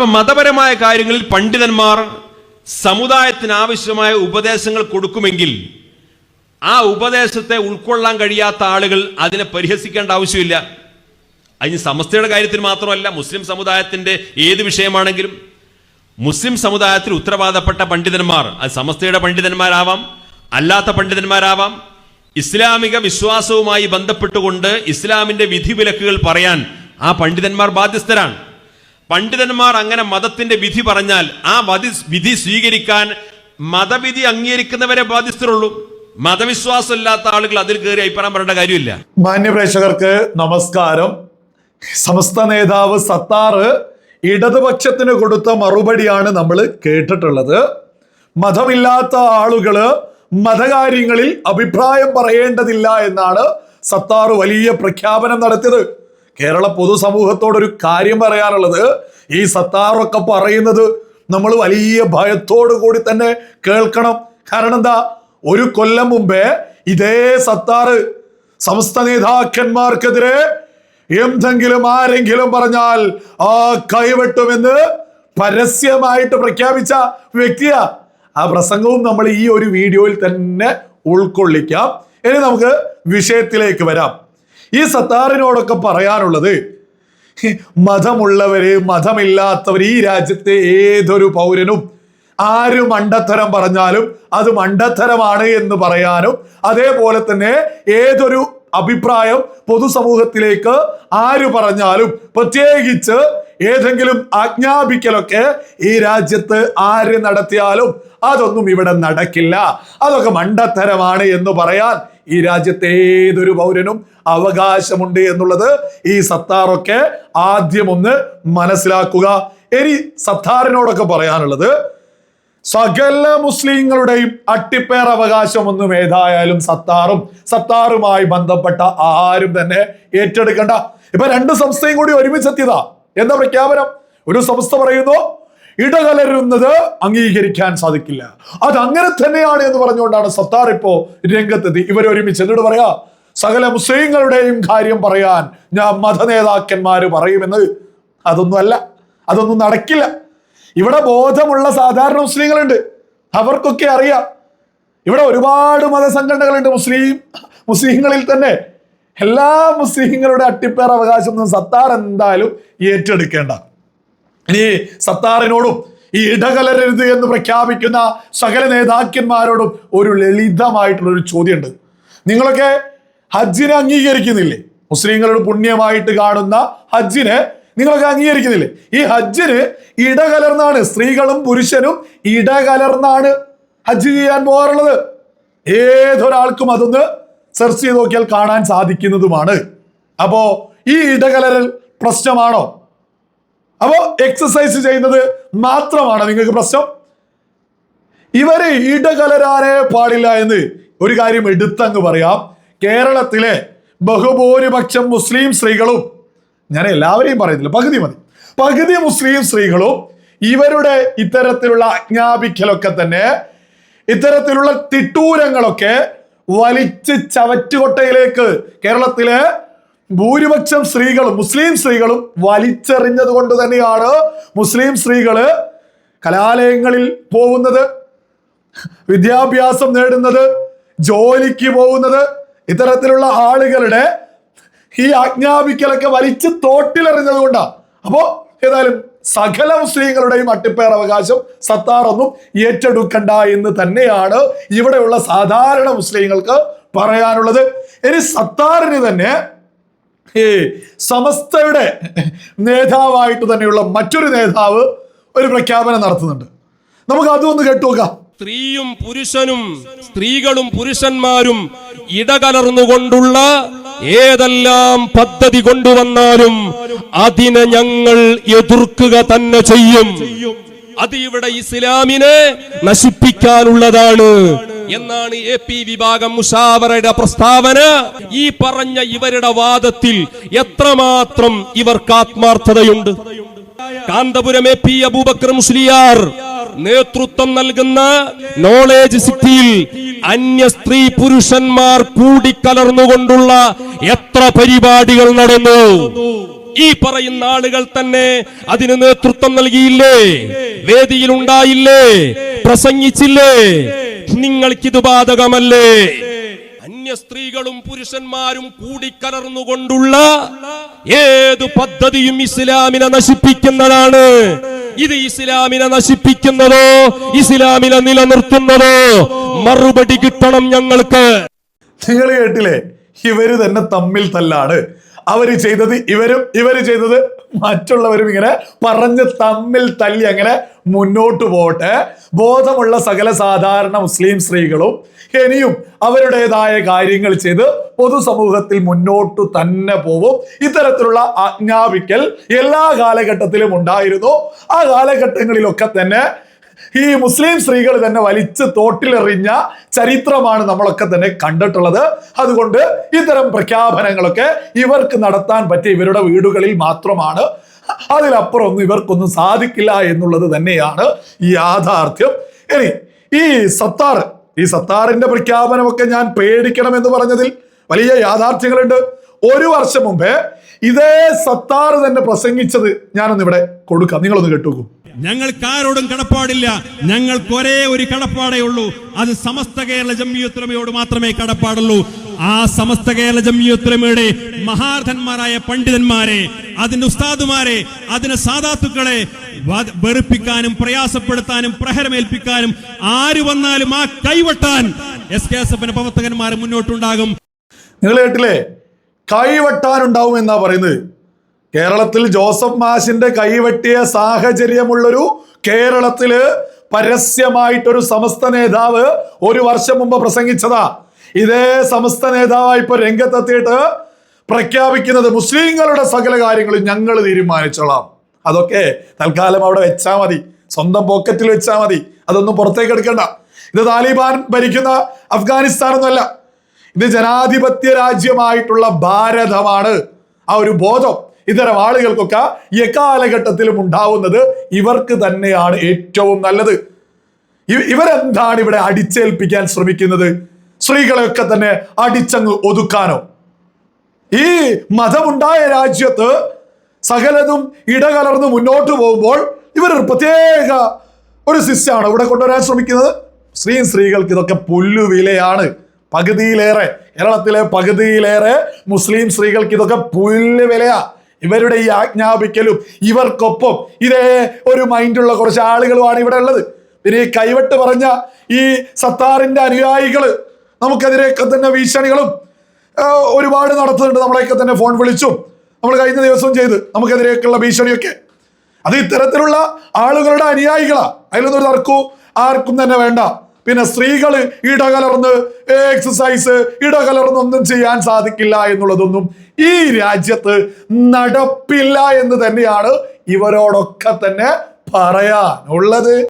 അപ്പൊ മതപരമായ കാര്യങ്ങളിൽ പണ്ഡിതന്മാർ സമുദായത്തിന് ആവശ്യമായ ഉപദേശങ്ങൾ കൊടുക്കുമെങ്കിൽ ആ ഉപദേശത്തെ ഉൾക്കൊള്ളാൻ കഴിയാത്ത ആളുകൾ അതിനെ പരിഹസിക്കേണ്ട ആവശ്യമില്ല. അതിന് സമസ്തയുടെ കാര്യത്തിൽ മാത്രമല്ല മുസ്ലിം സമുദായത്തിന്റെ ഏത് വിഷയമാണെങ്കിലും മുസ്ലിം സമുദായത്തിൽ ഉത്തരവാദപ്പെട്ട പണ്ഡിതന്മാർ അത് സമസ്തയുടെ പണ്ഡിതന്മാരാവാം അല്ലാത്ത പണ്ഡിതന്മാരാവാം ഇസ്ലാമിക വിശ്വാസവുമായി ബന്ധപ്പെട്ടുകൊണ്ട് ഇസ്ലാമിന്റെ വിധിവിലക്കുകൾ പറയാൻ ആ പണ്ഡിതന്മാർ ബാധ്യസ്ഥരാണ്. പണ്ഡിതന്മാർ അങ്ങനെ മതത്തിന്റെ വിധി പറഞ്ഞാൽ ആ വധി വിധി സ്വീകരിക്കാൻ മതവിധി അംഗീകരിക്കുന്നവരെ ബാധ്യസ്ഥരുള്ളൂ. മതവിശ്വാസമില്ലാത്ത ആളുകൾ അതിൽ കയറി അഭിപ്രായം പറയേണ്ട കാര്യമില്ല. മാന്യപ്രേക്ഷകർക്ക് നമസ്കാരം. സമസ്ത നേതാവ് സത്താറ് ഇടതുപക്ഷത്തിന് കൊടുത്ത മറുപടിയാണ് നമ്മൾ കേട്ടിട്ടുള്ളത്. മതമില്ലാത്ത ആളുകൾ മതകാര്യങ്ങളിൽ അഭിപ്രായം പറയേണ്ടതില്ല എന്നാണ് സത്താറ് വലിയ പ്രഖ്യാപനം നടത്തിയത്. കേരള പൊതുസമൂഹത്തോടൊരു കാര്യം പറയാനുള്ളത് ഈ സത്താറൊക്കെ പറയുന്നത് നമ്മൾ വലിയ ഭയത്തോടു കൂടി തന്നെ കേൾക്കണം. കാരണം എന്താ? ഒരു കൊല്ലം മുമ്പേ ഇതേ സത്താറ് സമസ്ത നേതാക്കന്മാർക്കെതിരെ എന്തെങ്കിലും ആരെങ്കിലും പറഞ്ഞാൽ ആ കൈവെട്ടുമെന്ന് പരസ്യമായിട്ട് പ്രഖ്യാപിച്ച വ്യക്തിയാ. ആ പ്രസംഗവും നമ്മൾ ഈ ഒരു വീഡിയോയിൽ തന്നെ ഉൾക്കൊള്ളിക്കാം. ഇനി നമുക്ക് വിഷയത്തിലേക്ക് വരാം. ഈ സത്താറിനോടൊക്കെ പറയാനുള്ളത് മതമുള്ളവര് മതമില്ലാത്തവർ ഈ രാജ്യത്തെ ഏതൊരു പൗരനും ആര് മണ്ടത്തരം പറഞ്ഞാലും അത് മണ്ടത്തരമാണ് എന്ന് പറയാനും അതേപോലെ തന്നെ ഏതൊരു അഭിപ്രായം പൊതുസമൂഹത്തിലേക്ക് ആര് പറഞ്ഞാലും പ്രത്യേകിച്ച് ഏതെങ്കിലും ആജ്ഞാപിക്കലൊക്കെ ഈ രാജ്യത്ത് ആര് നടത്തിയാലും അതൊന്നും ഇവിടെ നടക്കില്ല. അതൊക്കെ മണ്ടത്തരമാണ് എന്ന് പറയാൻ ഈ രാജ്യത്തെ ഏതൊരു പൗരനും അവകാശമുണ്ട് എന്നുള്ളത് ഈ സത്താറൊക്കെ ആദ്യം ഒന്ന് മനസ്സിലാക്കുക. ഇനി സത്താറിനോടൊക്കെ പറയാനുള്ളത് സകല മുസ്ലിങ്ങളുടെയും അട്ടിപ്പേർ അവകാശമൊന്നും ഏതായാലും സത്താറും സത്താറുമായി ബന്ധപ്പെട്ട ആരും തന്നെ ഏറ്റെടുക്കണ്ട. ഇപ്പൊ രണ്ട് സംസ്ഥയും കൂടി ഒരുമിച്ചെത്തിയതാ. എന്താ പ്രഖ്യാപനം? ഒരു സംസ്ഥ പറയുന്നു ഇടകലരുന്നത് അംഗീകരിക്കാൻ സാധിക്കില്ല. അത് അങ്ങനെ തന്നെയാണ് എന്ന് പറഞ്ഞുകൊണ്ടാണ് സത്താർ ഇപ്പോ രംഗത്തെത്തി. ഇവർ ഒരുമിച്ച് എന്നിട്ട് പറയാ സകല മുസ്ലിങ്ങളുടെയും കാര്യം പറയാൻ ഞാൻ മതനേതാക്കന്മാര് പറയുമെന്ന് അതൊന്നും അല്ല. അതൊന്നും നടക്കില്ല. ഇവിടെ ബോധമുള്ള സാധാരണ മുസ്ലിങ്ങളുണ്ട്. അവർക്കൊക്കെ അറിയാം. ഇവിടെ ഒരുപാട് മതസംഘടനകളുണ്ട് മുസ്ലിം മുസ്ലിങ്ങളിൽ തന്നെ. എല്ലാ മുസ്ലിങ്ങളുടെ അട്ടിപ്പേർ അവകാശം സത്താർ എന്തായാലും ഏറ്റെടുക്കേണ്ട. ഇനി സത്താറിനോടും ഈ ഇടകലരരുത് എന്ന് പ്രഖ്യാപിക്കുന്ന സകല നേതാക്കന്മാരോടും ഒരു ലളിതമായിട്ടുള്ള ഒരു ചോദ്യമുണ്ട്. നിങ്ങളൊക്കെ ഹജ്ജിനെ അംഗീകരിക്കുന്നില്ലേ? മുസ്ലിങ്ങളുടെ പുണ്യമായിട്ട് കാണുന്ന ഹജ്ജിനെ നിങ്ങളൊക്കെ അംഗീകരിക്കുന്നില്ലേ? ഈ ഹജ്ജിന് ഇടകലർന്നാണ് സ്ത്രീകളും പുരുഷനും ഇടകലർന്നാണ് ഹജ്ജ് ചെയ്യാൻ പോകാറുള്ളത്. ഏതൊരാൾക്കും അതൊന്ന് സെർച്ച് ചെയ്ത് നോക്കിയാൽ കാണാൻ സാധിക്കുന്നതുമാണ്. അപ്പോ ഈ ഇടകലരൽ പ്രശ്നമാണോ? അപ്പോ എക്സസൈസ് ചെയ്യുന്നത് മാത്രമാണ് നിങ്ങൾക്ക് പ്രശ്നം. ഇവരെ ഇടകലരാനേ പാടില്ല എന്ന് ഒരു കാര്യം എടുത്തങ്ങ് പറയാം. കേരളത്തിലെ ബഹുഭൂരിപക്ഷം മുസ്ലിം സ്ത്രീകളും ഞാൻ എല്ലാവരെയും പറയുന്നില്ല പകുതി മതി. പകുതി മുസ്ലിം സ്ത്രീകളും ഇവരുടെ ഇത്തരത്തിലുള്ള അജ്ഞാപിക്കലൊക്കെ തന്നെ ഇത്തരത്തിലുള്ള തിട്ടൂരങ്ങളൊക്കെ വലിച്ച് ചവറ്റുകൊട്ടയിലേക്ക് കേരളത്തിലെ ഭൂരിപക്ഷം സ്ത്രീകളും മുസ്ലിം സ്ത്രീകളും വലിച്ചെറിഞ്ഞത് കൊണ്ട് തന്നെയാണ് മുസ്ലിം സ്ത്രീകൾ കലാലയങ്ങളിൽ പോകുന്നത് വിദ്യാഭ്യാസം നേടുന്നത് ജോലിക്ക് പോകുന്നത്. ഇത്തരത്തിലുള്ള ആളുകളുടെ ഈ ആജ്ഞാപിക്കലൊക്കെ വലിച്ച് തോട്ടിലെറിഞ്ഞത് കൊണ്ടാണ് അപ്പോ ഏതായാലും സകല മുസ്ലിങ്ങളുടെയും അട്ടിപ്പേർ അവകാശം സത്താറൊന്നും ഏറ്റെടുക്കണ്ട എന്ന് തന്നെയാണ് ഇവിടെയുള്ള സാധാരണ മുസ്ലിങ്ങൾക്ക് പറയാനുള്ളത്. ഇനി സത്താറിന് തന്നെ ഈ സമസ്തയുടെ നേതാവായിട്ട് തന്നെയുള്ള മറ്റൊരു നേതാവ് ഒരു പ്രഖ്യാപനം നടത്തുന്നുണ്ട്. നമുക്ക് അതും ഒന്ന് കേട്ടുനോക്കാം സ്ത്രീയും പുരുഷനും സ്ത്രീകളും പുരുഷന്മാരും ഇടകലർന്നുകൊണ്ടുള്ള ഏതെല്ലാം പദ്ധതി കൊണ്ടുവന്നാലും അതിനെ ഞങ്ങൾ എതിർക്കുക തന്നെ ചെയ്യും. അത് ഇവിടെ ഇസ്ലാമിനെ നശിപ്പിക്കാനുള്ളതാണ്. എന്നാണ് എ പി വിഭാഗം മുഷാവറയുടെ പ്രസ്താവന. ഈ പറഞ്ഞ ഇവരുടെ വാദത്തിൽ എത്രമാത്രം ഇവർക്ക് ആത്മാർത്ഥതയുണ്ട്? കാന്തപുരം എ പി അബൂബക്കർ മുസ്ലിയാർ നേതൃത്വം നൽകുന്ന നോളേജ് സിറ്റിയിൽ അന്യ സ്ത്രീ പുരുഷന്മാർ കൂടിക്കലർന്നുകൊണ്ടുള്ള എത്ര പരിപാടികൾ നടന്നു? ഈ പറയുന്ന ആളുകൾ തന്നെ അതിന് നേതൃത്വം നൽകിയില്ലേ? വേദിയിൽ ഉണ്ടായില്ലേ പ്രസംഗിച്ചില്ലേ? നിങ്ങൾക്കിത് ബാധകമല്ലേ? അന്യ സ്ത്രീകളും പുരുഷന്മാരും കൂടിക്കലർന്നുകൊണ്ടുള്ള ഏത് പദ്ധതിയും ഇസ്ലാമിനെ നശിപ്പിക്കുന്നതാണ്. ഇത് ഇസ്ലാമിനെ നശിപ്പിക്കുന്നതോ ഇസ്ലാമിനെ നിലനിർത്തുന്നതോ മറുപടി കിട്ടണം ഞങ്ങൾക്ക്. നിങ്ങൾ കേട്ടില്ലേ? ഇവർ തന്നെ തമ്മിൽ തല്ലാണ്. അവർ ചെയ്തത് ഇവരും ഇവർ ചെയ്തത് മറ്റുള്ളവരും ഇങ്ങനെ പറഞ്ഞ് തമ്മിൽ തല്ലി അങ്ങനെ മുന്നോട്ട് പോട്ടെ ബോധമുള്ള സകല സാധാരണ മുസ്ലിം സ്ത്രീകളും ഇനിയും അവരുടേതായ കാര്യങ്ങൾ ചെയ്ത് പൊതുസമൂഹത്തിൽ മുന്നോട്ട് തന്നെ പോവും. ഇത്തരത്തിലുള്ള ആജ്ഞാപിക്കൽ എല്ലാ കാലഘട്ടത്തിലും ഉണ്ടായിരുന്നു. ആ കാലഘട്ടങ്ങളിലൊക്കെ തന്നെ ഈ മുസ്ലിം സ്ത്രീകൾ തന്നെ വലിച്ച് തോട്ടിലെറിഞ്ഞ ചരിത്രമാണ് നമ്മളൊക്കെ തന്നെ കണ്ടിട്ടുള്ളത്. അതുകൊണ്ട് ഇത്തരം പ്രഖ്യാപനങ്ങളൊക്കെ ഇവർക്ക് നടത്താൻ പറ്റിയ ഇവരുടെ വീടുകളിൽ മാത്രമാണ്. അതിലപ്പുറം ഒന്നും ഇവർക്കൊന്നും സാധിക്കില്ല എന്നുള്ളത് തന്നെയാണ് യാഥാർത്ഥ്യം. ഇനി ഈ സത്താർ ഈ സത്താറിന്റെ പ്രഖ്യാപനമൊക്കെ ഞാൻ പേടിക്കണം എന്ന് പറഞ്ഞതിൽ വലിയ യാഥാർത്ഥ്യങ്ങളുണ്ട്. ഒരു വർഷം മുമ്പേ ഇതേ സത്താർ തന്നെ പ്രസംഗിച്ചത് ഞാനൊന്നിവിടെ കൊടുക്കാം. നിങ്ങളൊന്ന് കേട്ടുനോക്കൂ ഞങ്ങൾക്ക് ആരോടും കടപ്പാടില്ല. ഞങ്ങൾക്ക് ഒരേ ഒരു കടപ്പാടേ ഉള്ളൂ. അത് സമസ്ത കേരള ജമ്മിയുത്തരമയോട് മാത്രമേ കടപ്പാടുള്ളൂ. ആ സമസ്ത കേരള ജമ്മിയുത്തരമയുടെ മഹാർഥന്മാരായ പണ്ഡിതന്മാരെ അതിന്റെ ഉസ്താദുമാരെ അതിന്റെ സാധാത്തുക്കളെ വെറുപ്പിക്കാനും പ്രയാസപ്പെടുത്താനും പ്രഹരമേൽപ്പിക്കാനും ആര് വന്നാലും ആ കൈവട്ടാൻ എസ് കെ എസ് എഫിന്റെ പ്രവർത്തകന്മാർ മുന്നോട്ടുണ്ടാകും. നിങ്ങൾ കേട്ടില്ലേ കൈവട്ടാനുണ്ടാവും എന്നാ പറയുന്നത്. കേരളത്തിൽ ജോസഫ് മാഷിന്റെ കൈവെട്ടിയ സാഹചര്യമുള്ളൊരു കേരളത്തിൽ പരസ്യമായിട്ടൊരു സമസ്ത നേതാവ് ഒരു വർഷം മുമ്പ് പ്രസംഗിച്ചതാ. ഇതേ സമസ്ത നേതാവായി ഇപ്പൊ രംഗത്തെത്തിയിട്ട് പ്രഖ്യാപിക്കുന്നത് മുസ്ലിങ്ങളുടെ സകല കാര്യങ്ങളും ഞങ്ങൾ തീരുമാനിച്ചോളാം. അതൊക്കെ തൽക്കാലം അവിടെ വെച്ചാ മതി. സ്വന്തം പോക്കറ്റിൽ വെച്ചാ മതി. അതൊന്നും പുറത്തേക്ക് എടുക്കണ്ട. ഇത് താലിബാൻ ഭരിക്കുന്ന അഫ്ഗാനിസ്ഥാനൊന്നുമല്ല. ഇത് ജനാധിപത്യ രാജ്യമായിട്ടുള്ള ഭാരതമാണ്. ആ ഒരു ബോധം. ഇത്തരം ആളുകൾക്കൊക്കെ എക്കാലഘട്ടത്തിലും ഉണ്ടാവുന്നത് ഇവർക്ക് തന്നെയാണ് ഏറ്റവും നല്ലത്. ഇവരെന്താണ് ഇവിടെ അടിച്ചേൽപ്പിക്കാൻ ശ്രമിക്കുന്നത്? സ്ത്രീകളെയൊക്കെ തന്നെ അടിച്ചങ്ങ് ഒതുക്കാനോ? ഈ മതമുണ്ടായ രാജ്യത്ത് സകലതും ഇടകലർന്ന് മുന്നോട്ട് പോകുമ്പോൾ ഇവർ പ്രത്യേക ഒരു സിസ്റ്റമാണ് ഇവിടെ കൊണ്ടുവരാൻ ശ്രമിക്കുന്നത്. സ്ത്രീയും സ്ത്രീകൾക്ക് ഇതൊക്കെ പുല്ലുവിലയാണ്. പകുതിയിലേറെ കേരളത്തിലെ പകുതിയിലേറെ മുസ്ലിം സ്ത്രീകൾക്ക് ഇതൊക്കെ പുല്ല് വിലയാ ഇവരുടെ ഈ ആജ്ഞാപിക്കലും ഇവർക്കൊപ്പം ഇതേ ഒരു മൈൻഡുള്ള കുറച്ച് ആളുകളുമാണ് ഇവിടെ ഉള്ളത്. പിന്നെ ഈ കൈവട്ട് പറഞ്ഞ ഈ സത്താറിന്റെ അനുയായികൾ നമുക്കെതിരെയൊക്കെ തന്നെ ഭീഷണികളും ഒരുപാട് നടത്തുന്നുണ്ട്. നമ്മളെയൊക്കെ തന്നെ ഫോൺ വിളിച്ചും നമ്മൾ കഴിഞ്ഞ ദിവസവും ചെയ്ത് നമുക്കെതിരെയൊക്കെയുള്ള ഭീഷണിയൊക്കെ. അത് ഇത്തരത്തിലുള്ള ആളുകളുടെ അനുയായികളാ. അതിലൊന്നും ഒരു തർക്കവും ആർക്കും തന്നെ വേണ്ട. പിന്നെ സ്ത്രീകൾ ഇടകലർന്ന് എക്സസൈസ് ഇടകലർന്ന് ഒന്നും ചെയ്യാൻ സാധിക്കില്ല എന്നുള്ളതൊന്നും ഈ രാജ്യത്ത് നടപ്പില്ല എന്ന് തന്നെയാണ് ഇവരോടൊക്കെ തന്നെ പറയാനുള്ളത്.